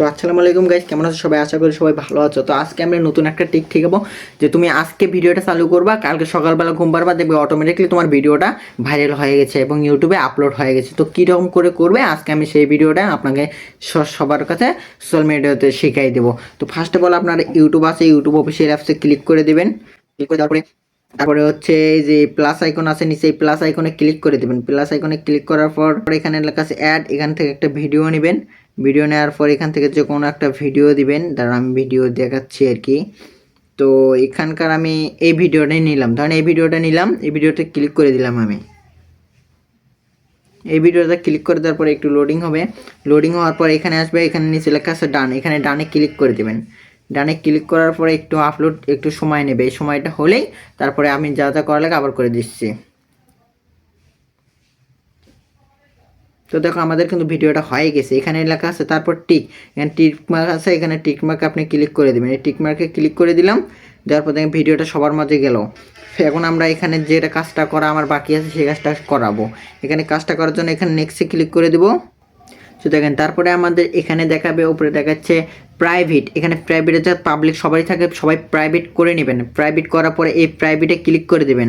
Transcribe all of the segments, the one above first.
তো আসসালামু আলাইকুম গাইস কেমন আছো সবাই? আশা করি সবাই ভালো আছো। তো আজকে আমরা নতুন একটা টিক ঠিকাবো যে তুমি আজকে ভিডিওটা চালু করবা, কালকে সকালবেলা ঘুম পারবা দেখবে অটোমেটিকলি তোমার ভিডিওটা ভাইরাল হয়ে গেছে এবং ইউটিউবে আপলোড হয়ে গেছে। তো কীরকম করে করবে? আজকে আমি সেই ভিডিওটা আপনাকে সবার কাছে সোশ্যাল মিডিয়াতে শিখাই দেবো। তো ফার্স্ট অফ অল আপনার ইউটিউব আছে ইউটিউব অফিসিয়াল অ্যাপসে ক্লিক করে দেবেন। ক্লিক করে দেওয়ার পরে তারপরে হচ্ছে এই যে প্লাস আইকন আছে, নিচে এই প্লাস আইকনে ক্লিক করে দেবেন। প্লাস আইকনে ক্লিক করার পর এখানে লেখা আছে অ্যাড এখান থেকে একটা ভিডিও নেবেন। ভিডিও নেওয়ার পর এখান থেকে যে কোনো একটা ভিডিও দিবেন। দাঁড়া আমি ভিডিও দেখাচ্ছি আর কি। তো এখানকার আমি এই ভিডিওটাই নিলাম। ধরেন এই ভিডিওটা নিলাম। এই ভিডিওটা ক্লিক করে দিলাম আমি। এই ভিডিওটা ক্লিক করে দেওয়ার পরে একটু লোডিং হবে। লোডিং হওয়ার পর এখানে আসবে, এখানে নিচে লেখা আছে ডান এখানে ডানে ক্লিক করে দেবেন। ডানে ক্লিক করার পরে একটু আপলোড একটু সময় নেবে। এই সময়টা হলেই তারপরে আমি যা যা করা লাগে আবার করে দিচ্ছি। তো দেখো, আমাদের কিন্তু ভিডিওটা হয়ে গেছে। এখানে লেখা আছে, তারপর টিক এখানে টিক মার্ক আছে, এখানে টিক মার্কে আপনি ক্লিক করে দেবেন। এই টিক মার্কে ক্লিক করে দিলাম, দেওয়ার পর দেখেন ভিডিওটা সবার মাঝে গেল। এখন আমরা এখানে যেটা কাজটা করা আমার বাকি আছে, সেই কাজটা করাবো। এখানে কাজটা করার জন্য এখানে নেক্সটে ক্লিক করে দেবো। তো দেখেন, তারপরে আমাদের এখানে দেখাবে, উপরে দেখাচ্ছে প্রাইভেট এখানে প্রাইভেটে যা পাবলিক সবাই থাকে, সবাই প্রাইভেট করে নেবেন। প্রাইভেট করার পরে এই প্রাইভেটে ক্লিক করে দেবেন।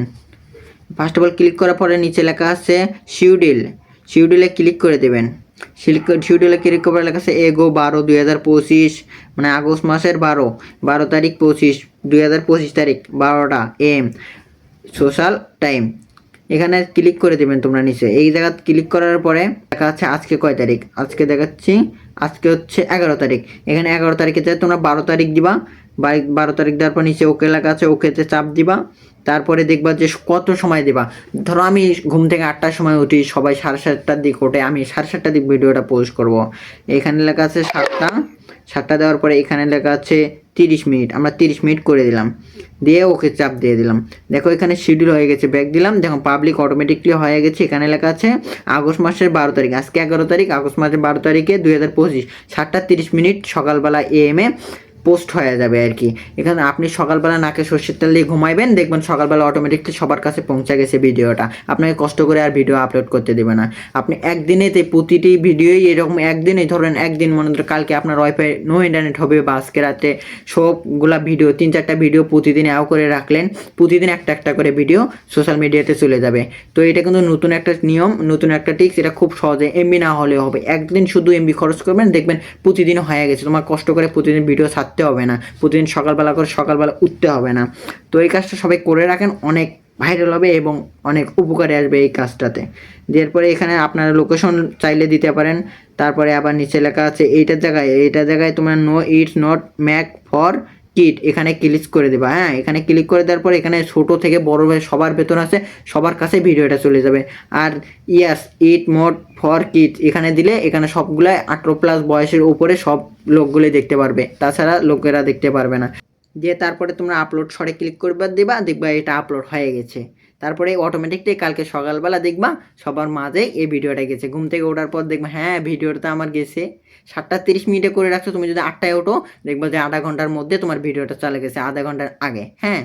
ফার্স্ট অফ অল ক্লিক করার পরে নিচে লেখা আছে শিউডিল শিউডিলে ক্লিক করে দেবেন। শিউডিলে ক্লিক করার লেখা আছে? এগো বারো, দুই হাজার পঁচিশ মানে আগস্ট মাসের বারো। বারো তারিখ পঁচিশ, দুই হাজার পঁচিশ তারিখ, বারোটা এম সোশ্যাল টাইম এখানে ক্লিক করে দেবেন তোমরা নিচে। এই জায়গা ক্লিক করার পরে দেখা যাচ্ছে আজকে কয় তারিখ? আজকে দেখাচ্ছি, আজকে হচ্ছে এগারো তারিখ। এখানে এগারো তারিখে যায় তোমরা বারো তারিখ দিবা বারো তারিখ দেওয়ার পর নিচে ওকে লেখা আছে ওকেতে চাপ দিবা। তারপরে দেখবা যে কত সময় দিবা। ধরো আমি ঘুম থেকে আটটার সময় উঠি, সবাই সাড়ে সাতটার দিক ওঠে, আমি সাড়ে সাতটার দিক ভিডিওটা পোস্ট করব। এখানে লেখা আছে সাতটা। সাতটা দেওয়ার পরে এখানে লেখা আছে তিরিশ মিনিট, আমরা তিরিশ মিনিট করে দিলাম। দিয়ে ওকে চাপ দিয়ে দিলাম। দেখো এখানে শিডিউল হয়ে গেছে ব্যাক দিলাম। দেখো পাবলিক অটোমেটিকলি হয়ে গেছে। এখানে লেখা আছে, আগস্ট মাসের বারো তারিখ, আজকে এগারো তারিখ, আগস্ট মাসের বারো তারিখে দুই হাজার পঁচিশ। সাতটা তিরিশ মিনিট সকালবেলা এ এম এ পোস্ট হয়ে যাবে আর কি। এখানে আপনি সকালবেলা নাকে সর্ষের তেল দিয়ে ঘুমাইবেন, দেখবেন সকালবেলা অটোমেটিকলি সবার কাছে পৌঁছে গেছে ভিডিওটা। আপনাকে কষ্ট করে আর ভিডিও আপলোড করতে দেবে না। আপনি একদিনেতে প্রতিটি ভিডিওই এরকম একদিনেই ধরেন একদিন মনে ধরো কালকে আপনার ওয়াইফাই নো ইন্টারনেট হবে বা আজকে রাতে সবগুলা ভিডিও, তিন চারটা ভিডিও প্রতিদিন আও করে রাখলেন, প্রতিদিন একটা একটা করে ভিডিও সোশ্যাল মিডিয়াতে চলে যাবে। তো এটা কিন্তু নতুন একটা নিয়ম, নতুন একটা টিক্স এটা খুব সহজে এমবি না হলেও হবে। একদিন শুধু এমবি খরচ করবেন, দেখবেন প্রতিদিন হয়ে গেছে। তোমার কষ্ট করে প্রতিদিন ভিডিও ছাড়তে হবে না। প্রতিদিন সকালবেলা করে সকালবেলা উঠতে হবে না। তো এই কাজটা সবাই করে রাখেন, অনেক ভাইরাল হবে এবং অনেক উপকারে আসবে এই কাজটাতে। এরপরে এখানে আপনারা লোকেশন চাইলে দিতে পারেন। তারপরে আবার নিচে লেখা আছে, এইটার জায়গায় এইটার জায়গায় তোমার no it's not mac for kit এখানে ক্লিক করে দেবা হ্যাঁ? এখানে ক্লিক করে দেওয়ার পর এখানে ছোটো থেকে বড়ো হয়ে সবার বেতন আছে, সবার কাছে ভিডিওটা চলে যাবে। আর yes it mode for kit এখানে দিলে এখানে সবগুলাই আঠেরো প্লাস বয়সের উপরে সব লোকগুলি দেখতে পারবে, তাছাড়া লোকেরা দেখতে পারবে না। দিয়ে তারপরে তোমরা আপলোড শটে ক্লিক করবার দেবা, দেখবা এটা আপলোড হয়ে গেছে। তারপরে অটোমেটিকলি কালকে সকালবেলা দেখবা সবার মাঝে এই ভিডিওটা গেছে। ঘুম থেকে ওঠার পর দেখবা হ্যাঁ ভিডিওটা আমার গেছে। সাতটা তিরিশ মিনিটে করে রাখছো, তুমি যদি আটটায় ওঠো, দেখবা যে আধা ঘণ্টার মধ্যে তোমার ভিডিওটা চলে গেছে, আধা ঘণ্টার আগে হ্যাঁ?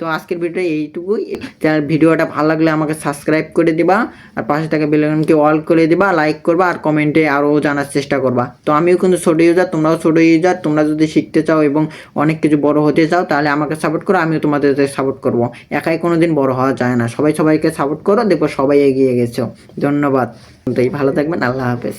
তো আজকের ভিডিও এইটুকুই। ভিডিওটা ভালো লাগলে আমাকে সাবস্ক্রাইব করে দিবা, আর পাশে থাকা বেলকনকে অল করে দিবা লাইক করবা, আর কমেন্টে আরও জানার চেষ্টা করবা। তো আমিও কিন্তু ছোটো ইউজার তোমরাও ছোটো ইউজার তোমরা যদি শিখতে চাও এবং অনেক কিছু বড় হতে চাও, তাহলে আমাকে সাপোর্ট করো, আমিও তোমাদের সাপোর্ট করব। একাই কোনো দিন বড় হওয়া যায় না। সবাই সবাইকে সাপোর্ট করো, দেখব সবাই এগিয়ে গেছো। ধন্যবাদ। ভালো থাকবেন, আল্লাহ হাফেজ।